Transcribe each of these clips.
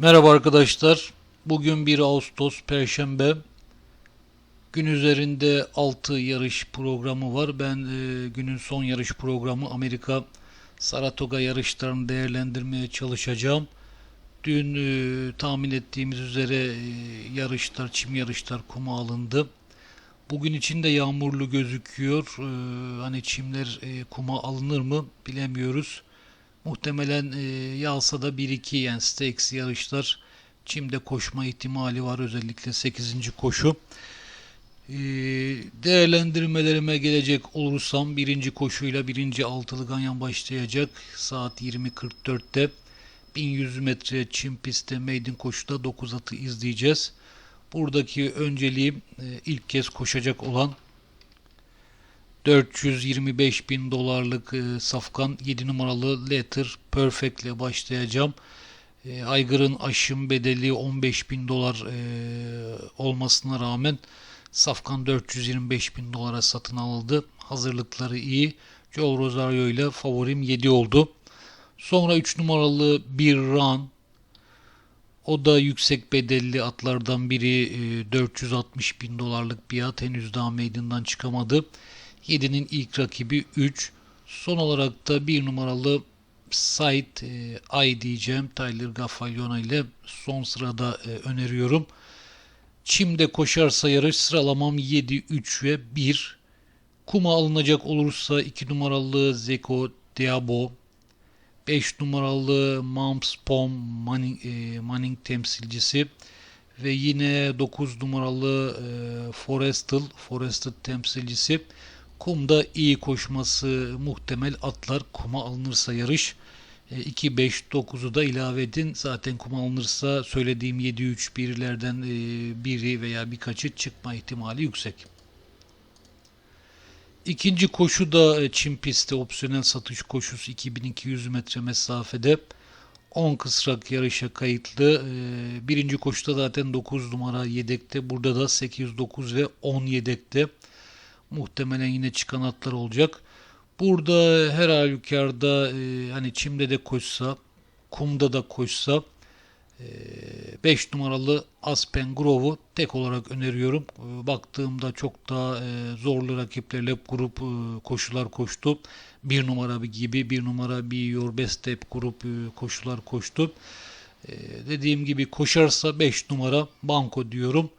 Merhaba arkadaşlar. Bugün 1 Ağustos Perşembe. Gün üzerinde 6 yarış programı var. Ben e, günün son yarış programı Amerika Saratoga yarışlarını değerlendirmeye çalışacağım. Dün e, tahmin ettiğimiz üzere e, yarışlar, çim yarışlar kuma alındı. Bugün için de yağmurlu gözüküyor. E, hani çimler e, kuma alınır mı bilemiyoruz. Muhtemelen e, yağsa da 1-2 yani stakes yarışlar çimde koşma ihtimali var özellikle 8. koşu. E, değerlendirmelerime gelecek olursam birinci koşuyla birinci altılı ganyan başlayacak saat 20.44'te 1100 metre çim pistte maiden koşuda 9 atı izleyeceğiz. Buradaki önceliğim e, ilk kez koşacak olan 425 bin dolarlık e, safkan 7 numaralı Letter Perfect ile başlayacağım. E, aygırın aşım bedeli 15 bin dolar e, olmasına rağmen safkan 425 bin dolara satın alındı. Hazırlıkları iyi. Joe Rosario ile favorim 7 oldu. Sonra 3 numaralı bir run. O da yüksek bedelli atlardan biri e, 460 bin dolarlık bir at. Henüz daha meydandan çıkamadı. 7'nin ilk rakibi 3. Son olarak da 1 numaralı Site e, Ay diyeceğim. Tyler Gaffaliona ile son sırada e, öneriyorum. Çim'de koşarsa yarış sıralamam 7, 3 ve 1. Kuma alınacak olursa 2 numaralı Zeko Diabo, 5 numaralı Mumps Pom Manning, e, Manning temsilcisi ve yine 9 numaralı e, Forestal, Forestal temsilcisi. Kumda iyi koşması muhtemel atlar kuma alınırsa yarış. 2, 5, 9'u da ilave edin. Zaten kuma alınırsa söylediğim 7, 3 birilerden e, biri veya birkaçı çıkma ihtimali yüksek. İkinci koşu da e, çim pistte opsiyonel satış koşusu 2200 metre mesafede. 10 kısrak yarışa kayıtlı. E, birinci koşuda zaten 9 numara yedekte. Burada da 8, 9 ve 10 yedekte. Muhtemelen yine çıkan atlar olacak. Burada her halükarda e, hani çimde de koşsa, kumda da koşsa 5 e, numaralı Aspen Grove'u tek olarak öneriyorum. E, baktığımda çok daha e, zorlu rakiplerle grup e, koşular koştu. Bir numara gibi bir numara bir Your Best Step grup e, koşular koştu. E, dediğim gibi koşarsa 5 numara banko diyorum.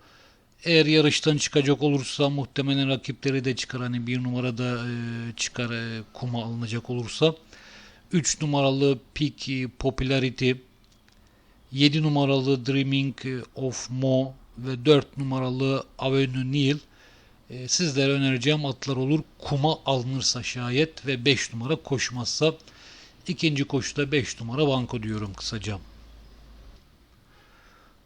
Eğer yarıştan çıkacak olursa muhtemelen rakipleri de çıkar. Hani bir numarada e, çıkar e, kuma alınacak olursa. 3 numaralı Peak Popularity, 7 numaralı Dreaming of Mo ve 4 numaralı Avenue Neil e, sizlere önereceğim atlar olur. Kuma alınırsa şayet ve 5 numara koşmazsa ikinci koşuda 5 numara banko diyorum kısaca.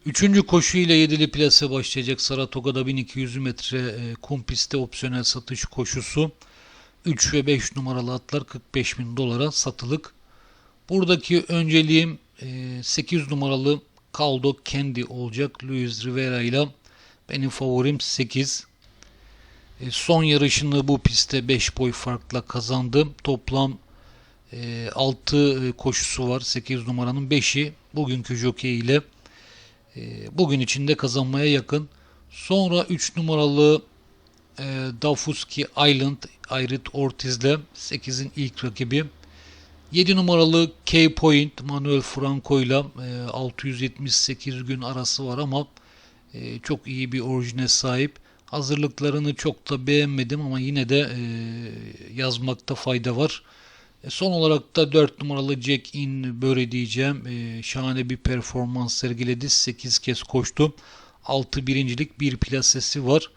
Üçüncü koşu ile yedili plase başlayacak Saratoga'da 1200 metre e, kum pistte opsiyonel satış koşusu. 3 ve 5 numaralı atlar 45 bin dolara satılık. Buradaki önceliğim e, 8 numaralı Caldo Candy olacak. Luis Rivera ile benim favorim 8. E, son yarışını bu pistte 5 boy farkla kazandı. Toplam e, 6 koşusu var. 8 numaranın 5'i bugünkü jockey ile bugün içinde kazanmaya yakın. Sonra 3 numaralı e, Dafuski Island Irit Ortiz'le 8'in ilk rakibi. 7 numaralı K Point Manuel Franco ile 678 gün arası var ama e, çok iyi bir orijine sahip. Hazırlıklarını çok da beğenmedim ama yine de e, yazmakta fayda var. E, son olarak da 4 numaralı Jack In böyle diyeceğim. E, şahane bir performans sergiledi. 8 kez koştu. 6 birincilik bir plasesi var.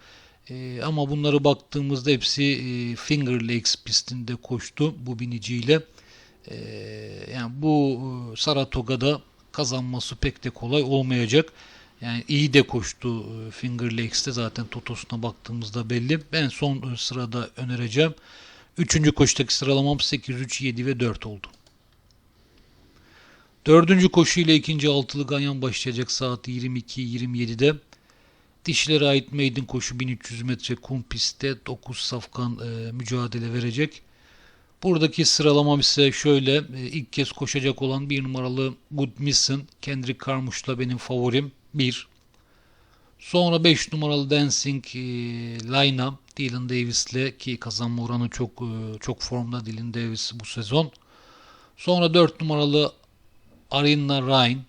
E, ama bunları baktığımızda hepsi Finger Lakes pistinde koştu bu biniciyle. Yani bu Saratoga'da kazanması pek de kolay olmayacak. Yani iyi de koştu Finger Lakes'te zaten Totos'una baktığımızda belli. Ben son sırada önereceğim. Üçüncü koşudaki sıralamam 8, 3, 7 ve 4 oldu. Dördüncü koşu ile ikinci altılı ganyan başlayacak saat 22-27'de. Dişlere ait maiden koşu 1300 metre kum pistte 9 safkan e, mücadele verecek. Buradaki sıralamam ise şöyle. E, ilk kez koşacak olan bir numaralı Good Mission. Kendrick Carmouche'la benim favorim. 1. Sonra 5 numaralı Dancing e, Line Dylan Davis'le ki kazanma oranı çok e, çok formda Dylan Davis bu sezon. Sonra 4 numaralı Arina Ryan.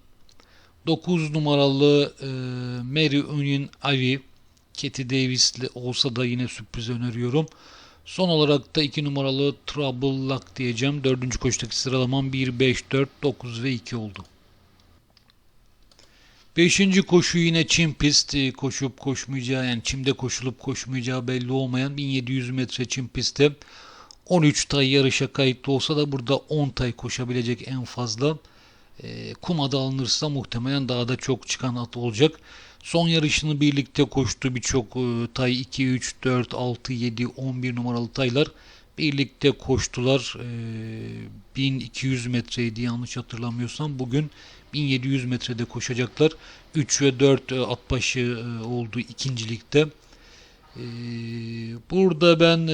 9 numaralı e, Mary Union Ivy. Katie Davis'li olsa da yine sürpriz öneriyorum. Son olarak da 2 numaralı Trouble Luck diyeceğim. 4. koşudaki sıralamam 1, 5, 4, 9 ve 2 oldu. Beşinci koşu yine çim pist koşup koşmayacağı yani çimde koşulup koşmayacağı belli olmayan 1700 metre çim pistte 13 tay yarışa kayıtlı olsa da burada 10 tay koşabilecek en fazla. E, kumada alınırsa muhtemelen daha da çok çıkan at olacak. Son yarışını birlikte koştu birçok e, tay 2, 3, 4, 6, 7, 11 numaralı taylar birlikte koştular. E, 1200 metreydi yanlış hatırlamıyorsam. Bugün 1700 metrede koşacaklar. 3 ve 4 e, e, oldu ikincilikte. E, burada ben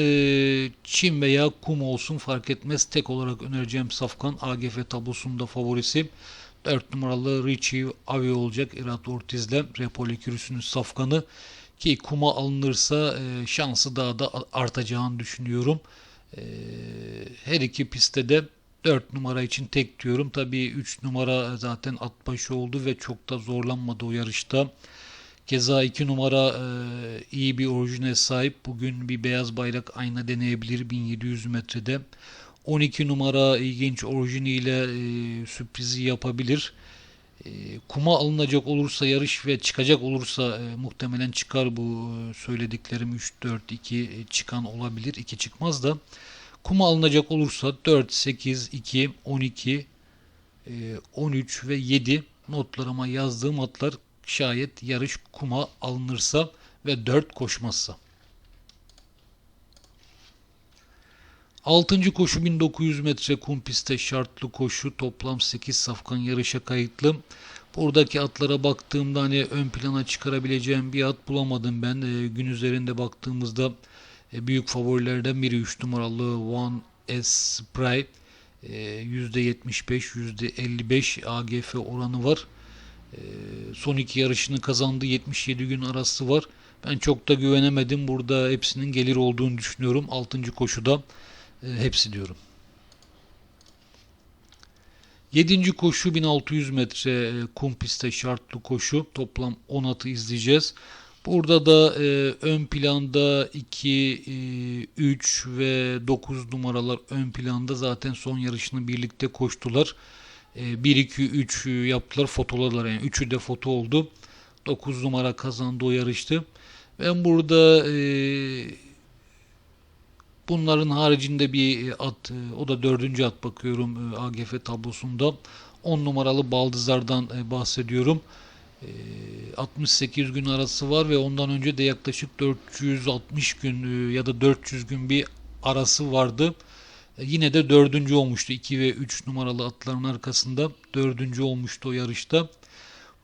çim veya kum olsun fark etmez. Tek olarak önereceğim Safkan AGF tablosunda favorisi. 4 numaralı Richie Avi olacak Irat Ortiz'le Repoli Kürüsü'nün safkanı ki kuma alınırsa şansı daha da artacağını düşünüyorum. Her iki pistte de 4 numara için tek diyorum. Tabii 3 numara zaten at başı oldu ve çok da zorlanmadı o yarışta. Keza 2 numara e, iyi bir orijine sahip. Bugün bir beyaz bayrak ayna deneyebilir 1700 metrede. 12 numara ilginç orijiniyle e, sürprizi yapabilir. E, kuma alınacak olursa yarış ve çıkacak olursa e, muhtemelen çıkar bu e, söylediklerim 3 4 2 çıkan olabilir. 2 çıkmaz da. Kuma alınacak olursa 4, 8, 2, 12, 13 ve 7 notlarıma yazdığım atlar şayet yarış kuma alınırsa ve 4 koşmazsa. 6. koşu 1900 metre kum pistte şartlı koşu toplam 8 safkan yarışa kayıtlı. Buradaki atlara baktığımda hani ön plana çıkarabileceğim bir at bulamadım ben. E, gün üzerinde baktığımızda e, büyük favorilerden biri 3 numaralı One S Spray. %75, %55 AGF oranı var. E, son iki yarışını kazandı. 77 gün arası var. Ben çok da güvenemedim. Burada hepsinin gelir olduğunu düşünüyorum. 6. koşuda e, hepsi diyorum. 7. koşu 1600 metre kum pistte şartlı koşu. Toplam 10 atı izleyeceğiz. Burada da e, ön planda 2, e, 3 ve 9 numaralar ön planda zaten son yarışını birlikte koştular. E, 1, 2, 3 yaptılar fotolarlar yani 3'ü de foto oldu. 9 numara kazandı o yarıştı. Ben burada e, bunların haricinde bir at e, o da dördüncü at bakıyorum e, AGF tablosunda. 10 numaralı Baldızar'dan e, bahsediyorum. 68 ee, gün arası var ve ondan önce de yaklaşık 460 gün e, ya da 400 gün bir arası vardı. E, yine de dördüncü olmuştu. 2 ve 3 numaralı atların arkasında dördüncü olmuştu o yarışta.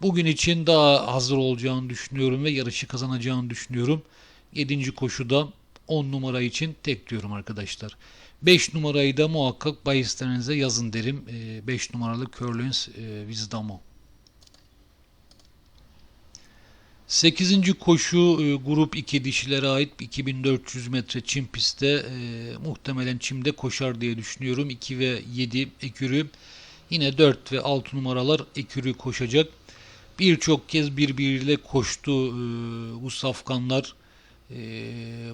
Bugün için daha hazır olacağını düşünüyorum ve yarışı kazanacağını düşünüyorum. 7. koşuda 10 numara için tek diyorum arkadaşlar. 5 numarayı da muhakkak bahislerinize yazın derim. 5 e, numaralı Curlins Wisdomo. 8. koşu e, grup 2 dişilere ait 2400 metre çim pistte e, muhtemelen çimde koşar diye düşünüyorum. 2 ve 7 ekürü yine 4 ve 6 numaralar ekürü koşacak. Birçok kez birbiriyle koştu e, bu safkanlar. E,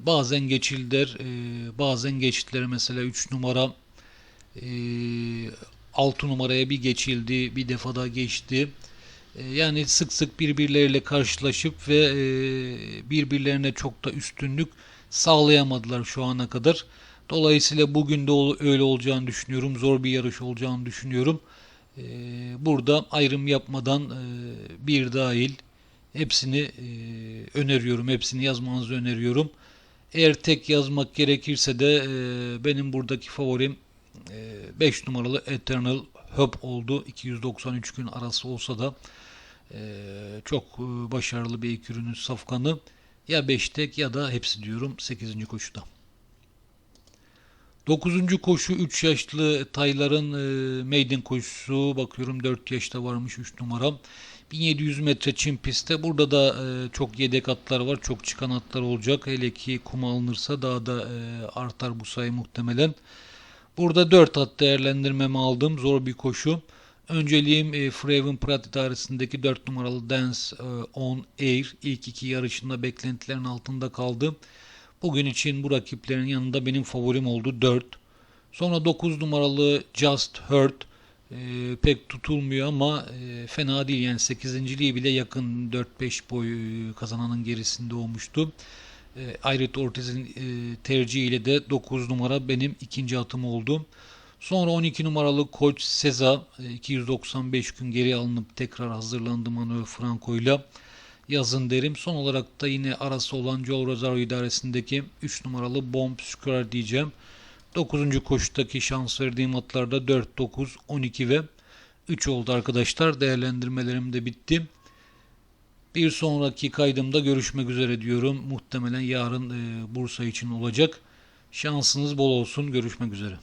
bazen geçildiler, e, bazen geçtiler. Mesela 3 numara e, 6 numaraya bir geçildi, bir defada geçti. E, yani sık sık birbirleriyle karşılaşıp ve e, birbirlerine çok da üstünlük sağlayamadılar şu ana kadar. Dolayısıyla bugün de öyle olacağını düşünüyorum. Zor bir yarış olacağını düşünüyorum. Burada ayrım yapmadan bir dahil hepsini öneriyorum. Hepsini yazmanızı öneriyorum. Eğer tek yazmak gerekirse de benim buradaki favorim 5 numaralı Eternal Hub oldu. 293 gün arası olsa da ee, çok e, başarılı bir ekürünün safkanı. Ya 5 tek ya da hepsi diyorum 8. koşuda. Dokuzuncu koşu 3 yaşlı Taylar'ın e, maiden koşusu. Bakıyorum 4 yaşta varmış 3 numara. 1700 metre çim pistte. Burada da e, çok yedek atlar var. Çok çıkan atlar olacak. Hele ki kum alınırsa daha da e, artar bu sayı muhtemelen. Burada 4 at değerlendirmemi aldım. Zor bir koşu. Önceliğim e, Freven Prat idaresindeki 4 numaralı Dance e, on Air. İlk iki yarışında beklentilerin altında kaldı. Bugün için bu rakiplerin yanında benim favorim oldu 4. Sonra 9 numaralı Just Hurt e, pek tutulmuyor ama e, fena değil yani 8. bile yakın 4-5 boy e, kazananın gerisinde olmuştu. E, Ayret Ortiz'in e, tercihiyle de 9 numara benim ikinci atım oldu. Sonra 12 numaralı Koç Seza e, 295 gün geri alınıp tekrar hazırlandı Manuel Franco ile yazın derim. Son olarak da yine arası olan Joel Rosario idaresindeki 3 numaralı Bomb Square diyeceğim. 9. koşudaki şans verdiğim atlarda 4, 9, 12 ve 3 oldu arkadaşlar. Değerlendirmelerim de bitti. Bir sonraki kaydımda görüşmek üzere diyorum. Muhtemelen yarın e, Bursa için olacak. Şansınız bol olsun. Görüşmek üzere.